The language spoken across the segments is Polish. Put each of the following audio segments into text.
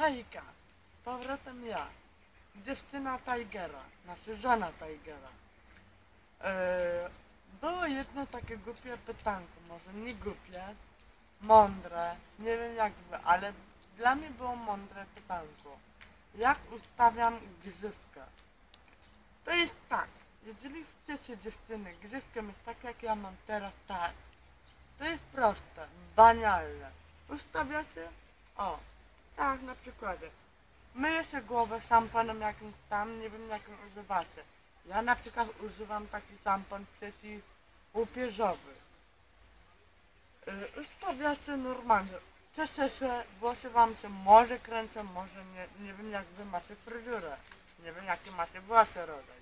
Hejka, powrotem ja, dziewczyna Tigera, nasza żona Tigera. Eee, było jedno takie głupie pytanko, może nie głupie, mądre, nie wiem jak wy, ale dla mnie było mądre pytanko. Jak ustawiam grzywkę? To jest tak, jeżeli chcecie dziewczyny grzywkę mieć tak jak ja mam teraz, tak, to jest proste, banalne. Ustawiacie, o, tak na przykładzie. Myję się głowę szampanem jakimś tam, nie wiem jakim używacie. Ja na przykład używam taki szampan przeciwłupieżowy. Yy, ustawiacie normalnie. Cieszę się, włosy wam się może kręcą, może nie, nie wiem jak wy macie fryzurę. Nie wiem jakie macie włosy rodzaj.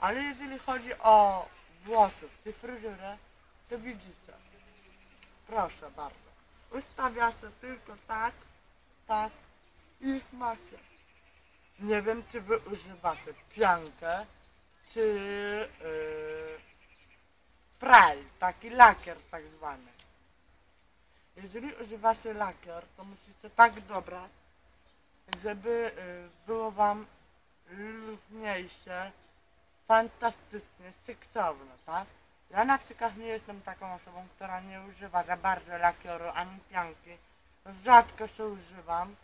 Ale jeżeli chodzi o włosów czy fryzurę, to widzicie. Proszę bardzo. Ustawiacie tylko tak, tak i macie. Nie wiem, czy wy używacie piankę, czy yy, spray, taki lakier tak zwany. Jeżeli używacie lakier, to musicie tak dobrać, żeby yy, było wam luźniejsze, fantastycznie, seksowne, tak? Ja na przykład nie jestem taką osobą, która nie używa za bardzo lakieru ani pianki. Rzadko się używam.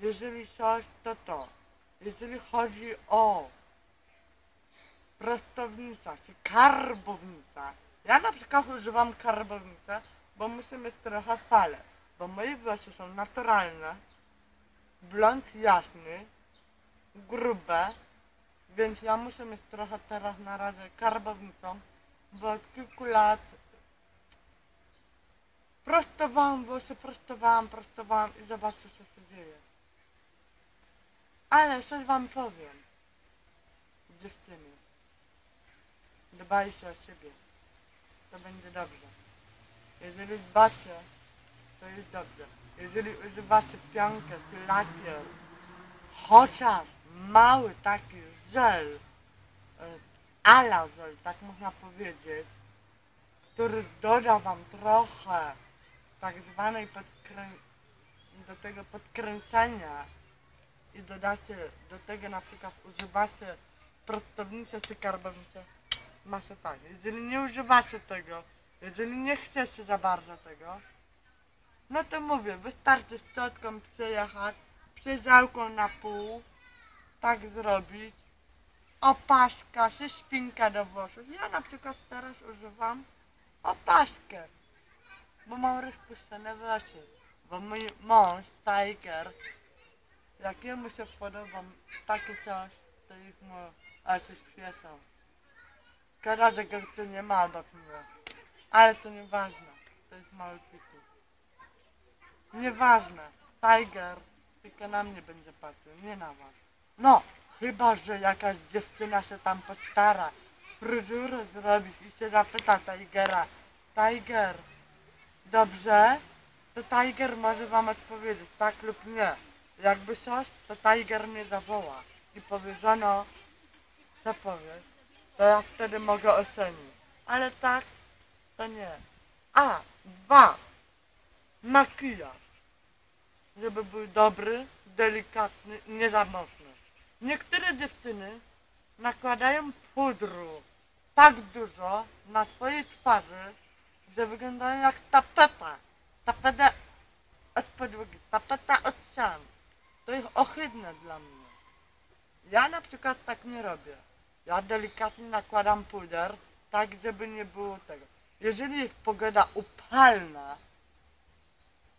Jeżeli coś, to to. Jeżeli chodzi o prostownica czy karbownica, ja na przykład używam karbownicę, bo muszę mieć trochę fale, bo moje włosy są naturalne, blond jasny, grube, więc ja muszę mieć trochę teraz na razie karbownicą, bo od kilku lat prostowałam włosy, prostowałam, prostowałam i zobaczcie co się dzieje. Ale coś wam powiem, dziewczyny, dbajcie o siebie, to będzie dobrze. Jeżeli dbacie, to jest dobrze. Jeżeli używacie piankę czy lakier, chociaż mały taki żel, e, alazol, tak można powiedzieć, który doda wam trochę tak zwanej podkrę... do tego podkręcenia i dodacie do tego na przykład używacie prostownicę czy karbownicę, macie tak, jeżeli nie używacie tego, jeżeli nie chcecie za bardzo tego, no to mówię, wystarczy z ciotką przejechać, przeżałką na pół, tak zrobić, opaszka czy szpinka do włosów. Ja na przykład teraz używam opaszkę, bo mam rozpuszczone włosy. Bo mój mąż, Tiger, jak jemu się podoba takie coś, to ich mu aż się śpieszą. Go tu nie ma obok mnie. Ale to nieważne, to jest mały piku. Nieważne, Tiger tylko na mnie będzie patrzył, nie na was. No, chyba, że jakaś dziewczyna się tam postara, fryzurę zrobić i się zapyta Tigera, Tiger, dobrze? To Tiger może wam odpowiedzieć, tak lub nie. Jakby coś, to Tiger mnie zawoła i powie, żono, co powiesz? To ja wtedy mogę ocenić. Ale tak, to nie. A, dwa, makijaż. Żeby był dobry, delikatny i nie za mocny. Niektóre dziewczyny nakładają pudru tak dużo na swojej twarzy, że wyglądają jak tapeta. Tapeta od podłogi, tapeta od ścian. To jest ohydne dla mnie. Ja na przykład tak nie robię. Ja delikatnie nakładam puder, tak żeby nie było tego. Jeżeli jest pogoda upalna,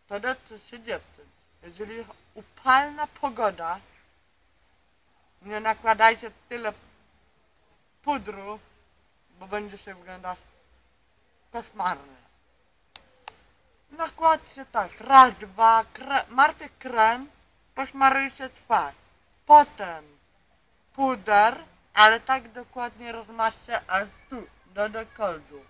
to dotyczy się dziewczyn. Jeżeli jest upalna pogoda, nie nakładajcie tyle pudru, bo będzie się wyglądać koszmarnie. Nakładźcie tak, raz, dwa, kre, macie krem, poszmarujcie twarz. Potem puder, ale tak dokładnie rozmaszcie aż tu, do dekoldu.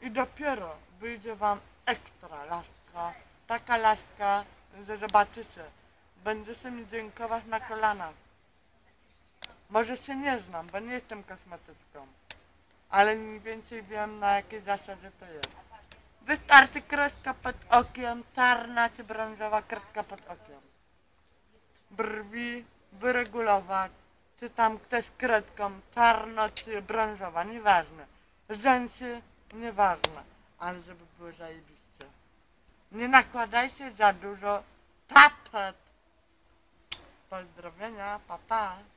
I dopiero wyjdzie wam ekstra laska, taka laska, że zobaczycie, będziecie mi dziękować na kolanach. Może się nie znam, bo nie jestem kosmetyczką, ale mniej więcej wiem na jakiej zasadzie to jest. Wystarczy kreska pod okiem, czarna czy brązowa kreska pod okiem. Brwi wyregulować, czy tam ktoś kredką czarno czy brązowa, nieważne. Rzęsy, nieważne, ale żeby były zajebiście. Nie nakładajcie za dużo tapet. Pozdrowienia, papa. Pa.